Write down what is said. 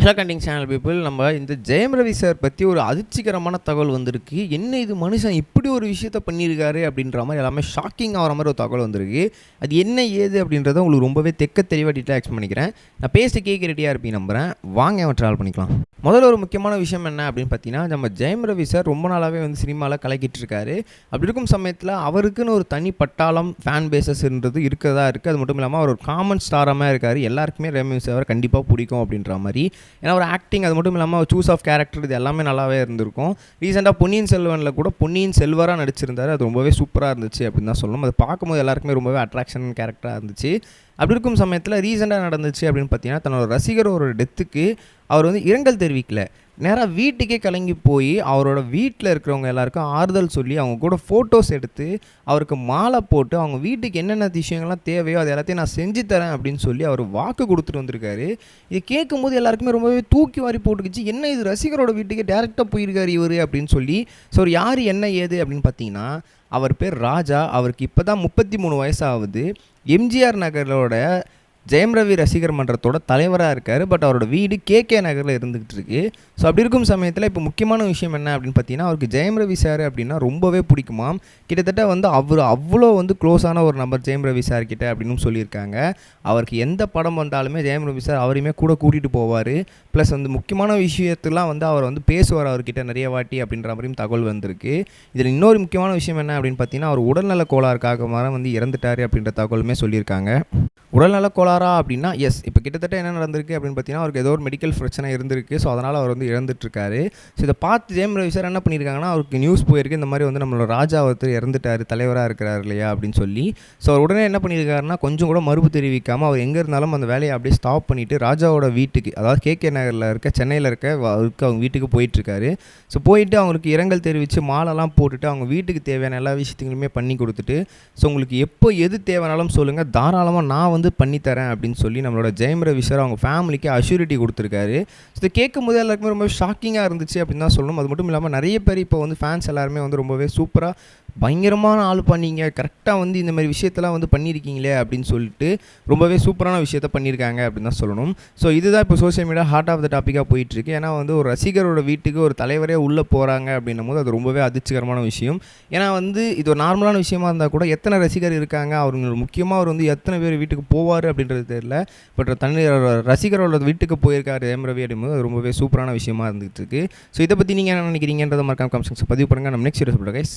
Hello கண்டிங் channel people நம்ம இந்த Jayam Ravi sir பற்றி ஒரு அதிர்ச்சிகரமான தகவல் வந்திருக்கு. என்ன இது மனுஷன் இப்படி ஒரு விஷயத்த பண்ணியிருக்காரு அப்படின்ற மாதிரி எல்லாமே ஷாக்கிங் ஆகிற மாதிரி ஒரு தகவல் வந்திருக்கு. அது என்ன ஏது அப்படின்றத உங்களுக்கு ரொம்பவே தெக்க தெளிவாக டீட்டெயில் எக்ஸ்பிளைன் பண்ணிக்கிறேன். நான் பேச கேட்க ரெடியாக இருப்பீங்க நம்புகிறேன் வாங்க அவன் ட்ராவல் பண்ணிக்கலாம். முதல்ல ஒரு முக்கியமான விஷயம் என்ன அப்படின்னு பார்த்தீங்கன்னா நம்ம ஜெயம் ரவி சார் ரொம்ப நாளாகவே வந்து சினிமாவில் கலக்கிட்டு இருக்காரு அப்படி இருக்கும் சமயத்தில் அவருக்குன்னு ஒரு தனி பட்டாளம் ஃபேன் பேசஸ்ன்றது இருக்கிறதா இருக்குது அது மட்டும் இல்லாமல் அவர் ஒரு காமன் ஸ்டாராக இருக்கார். எல்லாருக்குமே ரேமியூ சார் கண்டிப்பாக பிடிக்கும் அப்படின்ற மாதிரி. ஏன்னா ஒரு ஆக்டிங் அது மட்டும் இல்லாமல் சூஸ் ஆஃப் கேரக்டர் இது எல்லாமே நல்லாவே இருந்திருக்கும். ரீசெண்டாக பொன்னியின் செல்வனில் கூட பொன்னியின் செல்வராக நடிச்சிருந்தாரு. அது ரொம்பவே சூப்பராக இருந்துச்சு அப்படின்னு தான் சொல்லணும். அது பார்க்கும்போது எல்லாருக்குமே ரொம்பவே அட்ராக்ஷன் கேரக்டராக இருந்துச்சு. அப்படி இருக்கும் சமயத்தில் ரீசெண்டாக நடந்துச்சு அப்படின்னு பார்த்தீங்கன்னா தன்னோட ரசிகரோட டெத்துக்கு அவர் வந்து இரங்கல் தெரிவிக்கல. நேராக வீட்டுக்கே கலங்கி போய் அவரோட வீட்டில் இருக்கிறவங்க எல்லாருக்கும் ஆறுதல் சொல்லி அவங்க கூட ஃபோட்டோஸ் எடுத்து அவருக்கு மாலை போட்டு அவங்க வீட்டுக்கு என்னென்ன விஷயங்கள்லாம் தேவையோ அது எல்லாத்தையும் நான் செஞ்சு தரேன் அப்படின்னு சொல்லி அவர் வாக்கு கொடுத்துட்டு வந்திருக்காரு. இது கேட்கும்போது எல்லாருக்குமே ரொம்பவே தூக்கி வாரி போட்டுக்கிச்சு. என்ன இது ரசிகரோட வீட்டுக்கே டேரெக்டாக போயிருக்காரு இவர் அப்படின்னு சொல்லி ஸோ அவர் யார் என்ன ஏது அப்படின்னு பார்த்தீங்கன்னா அவர் பேர் ராஜா. அவருக்கு இப்போ தான் முப்பத்தி மூணு வயசாகுது எம்ஜிஆர் நகரோட ஜெயம் ரவி ரசிகர் மன்றத்தோட தலைவராக இருக்கார். பட் அவரோட வீடு கேகே நகரில் இருந்துகிட்டு இருக்கு. ஸோ அப்படி இருக்கும் சமயத்தில் இப்போ முக்கியமான விஷயம் என்ன அப்படின்னு பார்த்தீங்கன்னா அவருக்கு ஜெயம் ரவி சார் அப்படின்னா ரொம்பவே பிடிக்குமாம் கிட்டத்தட்ட வந்து அவர் அவ்வளோ வந்து க்ளோஸான ஒரு நம்பர் ஜெயம் ரவி சார் கிட்ட அப்படின்னு சொல்லியிருக்காங்க. அவருக்கு எந்த படம் வந்தாலுமே ஜெயம் ரவி சார் அவரையுமே கூட கூட்டிகிட்டு போவார். ப்ளஸ் வந்து முக்கியமான விஷயத்துலாம் வந்து அவர் வந்து பேசுவார் அவர்கிட்ட நிறைய வாட்டி அப்படின்ற மாதிரியும் தகவல் வந்திருக்கு. இதில் இன்னொரு முக்கியமான விஷயம் என்ன அப்படின்னு பார்த்தீங்கன்னா அவர் உடல்நல கோளாறுக்காக மரம் வந்து இறந்துட்டார் அப்படின்ற தகவலுமே சொல்லியிருக்காங்க. உடல்நல கோளாறு அப்படின்னா எஸ் இப்போ கிட்டத்தட்ட என்ன நடந்திருக்கு அப்படின்னு பார்த்தீங்கன்னா அவருக்கு ஏதோ ஒரு மெடிக்கல் பிரச்சனை இருந்திருக்கு. ஸோ அதனால் அவர் வந்து இறந்துட்டுருக்காரு ஸோ இதை பார்த்து ஜெயம் ரவி சார் என்ன பண்ணியிருக்காங்கன்னா அவருக்கு நியூஸ் போயிருக்கு. இந்த மாதிரி வந்து நம்மளோட ராஜா ஒருத்தர் இறந்துட்டார் தலைவராக இருக்கிறார் இல்லையா அப்படின்னு சொல்லி. ஸோ அவர் உடனே என்ன பண்ணியிருக்காருன்னா கொஞ்சம் கூட மறுப்பு தெரிவிக்காமல் அவர் எங்கே இருந்தாலும் அந்த வேலையை அப்படியே ஸ்டாப் பண்ணிவிட்டு ராஜாவோட வீட்டுக்கு அதாவது கே கே நகரில் இருக்க சென்னையில் இருக்க அவருக்கு அவங்க வீட்டுக்கு போயிட்டுருக்காரு. ஸோ போயிட்டு அவங்களுக்கு இரங்கல் தெரிவித்து மாலைலாம் போட்டுட்டு அவங்க வீட்டுக்கு தேவையான எல்லா விஷயத்தையுமே பண்ணி கொடுத்துட்டு ஸோ உங்களுக்கு எப்போ எது தேவைனாலும் சொல்லுங்கள் தாராளமாக நான் வந்து பண்ணித்தரேன் அப்படின்னு சொல்லி நம்மளோட ஜெயம் ரவி சார் அவங்க ஃபேமிலிக்கு அஷ்யூரிட்டி கொடுத்துருக்காரு. ஸோ இதை கேட்கும் போது எல்லாருக்குமே ரொம்ப ஷாக்கிங்காக இருந்துச்சு அப்படின்னு தான் சொல்லணும். அது மட்டும் இல்லாமல் நிறைய பேர் இப்போ வந்து ஃபேன்ஸ் எல்லாருமே வந்து ரொம்பவே சூப்பராக பயங்கரமான ஆள் பண்ணீங்க. கரெக்டாக வந்து இந்த மாதிரி விஷயத்தெல்லாம் வந்து பண்ணியிருக்கீங்களே அப்படின்னு சொல்லிட்டு ரொம்பவே சூப்பரான விஷயத்த பண்ணியிருக்காங்க அப்படின்னு தான் சொல்லணும். ஸோ இதுதான் இப்போ social media heart of the டாப்பிக்காக போயிட்டுருக்கு. ஏன்னா வந்து ஒரு ரசிகரோட வீட்டுக்கு ஒரு தலைவரே உள்ளே போகிறாங்க அப்படின்னும் போது அது ரொம்பவே அதிர்ச்சிகரமான விஷயம். ஏன்னா வந்து இது ஒரு நார்மலான விஷயமா இருந்தால் கூட எத்தனை ரசிகர் இருக்காங்க? அவருங்க முக்கியமாக அவர் வந்து எத்தனை பேர் வீட்டுக்கு போவார் அப்படின்றது தெரியல. பட் தனி ரசிகரோட வீட்டுக்கு போயிருக்காரு ஏம் ரவி அப்படிங்கும்போது அது ரொம்பவே சூப்பரான விஷயமா இருந்துகிட்டு இருக்கு. ஸோ இதை பற்றி நீங்கள் என்ன நினைக்கிறீங்கன்றத மறக்காம கமெண்ட்ஸ் பதிவு பண்ணுங்கள் நம்ம நெக்ஸ்ட் வீடியோ கைஸ்